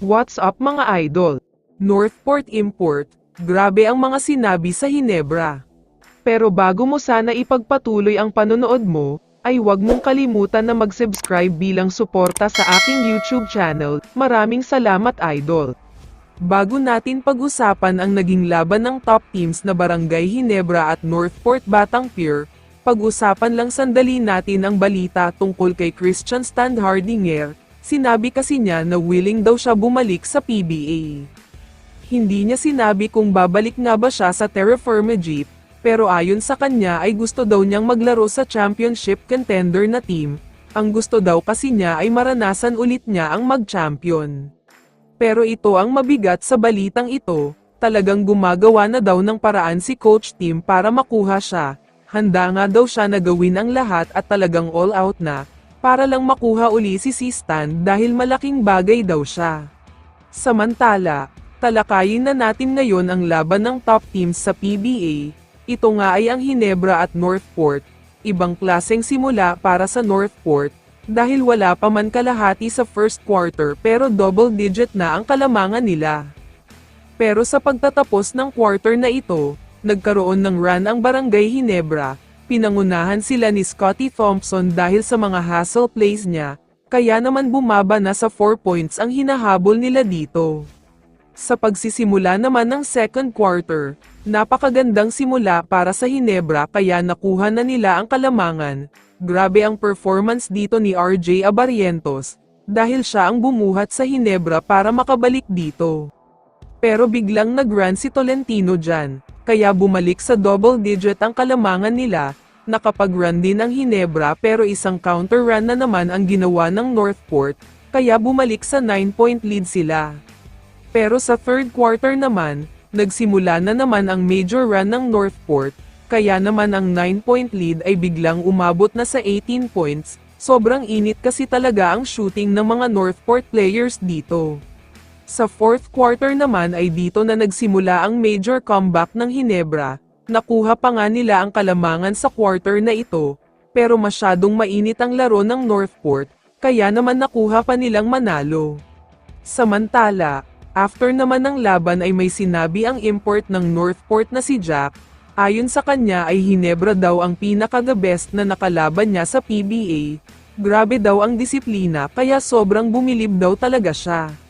What's up mga idol? Northport Import, grabe ang mga sinabi sa Hinebra. Pero bago mo sana ipagpatuloy ang panonood mo, ay huwag mong kalimutan na mag-subscribe bilang suporta sa aking YouTube channel. Maraming salamat idol. Bago natin pag-usapan ang naging laban ng top teams na Barangay Hinebra at Northport Batang Pier, pag-usapan lang sandali natin ang balita tungkol kay Christian Standhardinger. Sinabi kasi niya na willing daw siya bumalik sa PBA. Hindi niya sinabi kung babalik nga ba siya sa Terra Firma Jeep, pero ayon sa kanya ay gusto daw niyang maglaro sa championship contender na team. Ang gusto daw kasi niya ay maranasan ulit niya ang mag-champion. Pero ito ang mabigat sa balitang ito, talagang gumagawa na daw ng paraan si coach team para makuha siya. Handa nga daw siya na gawin ang lahat at talagang all out na, para lang makuha uli si Sistan dahil malaking bagay daw siya. Samantala, talakayin na natin ngayon ang laban ng top teams sa PBA, ito nga ay ang Hinebra at Northport, ibang klaseng simula para sa Northport, dahil wala pa man kalahati sa first quarter pero double digit na ang kalamangan nila. Pero sa pagtatapos ng quarter na ito, nagkaroon ng run ang Barangay Hinebra, pinangunahan sila ni Scotty Thompson dahil sa mga hustle plays niya, kaya naman bumaba na sa 4 points ang hinahabol nila dito. Sa pagsisimula naman ng second quarter, napakagandang simula para sa Hinebra kaya nakuha na nila ang kalamangan. Grabe ang performance dito ni RJ Abarientos, dahil siya ang bumuhat sa Hinebra para makabalik dito. Pero biglang nag-run si Tolentino dyan, kaya bumalik sa double digit ang kalamangan nila, nakapag-run din ang Hinebra pero isang counter run na naman ang ginawa ng Northport, kaya bumalik sa 9-point lead sila. Pero sa third quarter naman, nagsimula na naman ang major run ng Northport, kaya naman ang 9-point lead ay biglang umabot na sa 18 points, sobrang init kasi talaga ang shooting ng mga Northport players dito. Sa fourth quarter naman ay dito na nagsimula ang major comeback ng Hinebra, nakuha pa nga nila ang kalamangan sa quarter na ito, pero masyadong mainit ang laro ng Northport, kaya naman nakuha pa nilang manalo. Samantala, After naman ng laban ay may sinabi ang import ng Northport na si Jack, ayon sa kanya ay Hinebra daw ang pinaka-the best na nakalaban niya sa PBA, grabe daw ang disiplina kaya sobrang bumilib daw talaga siya.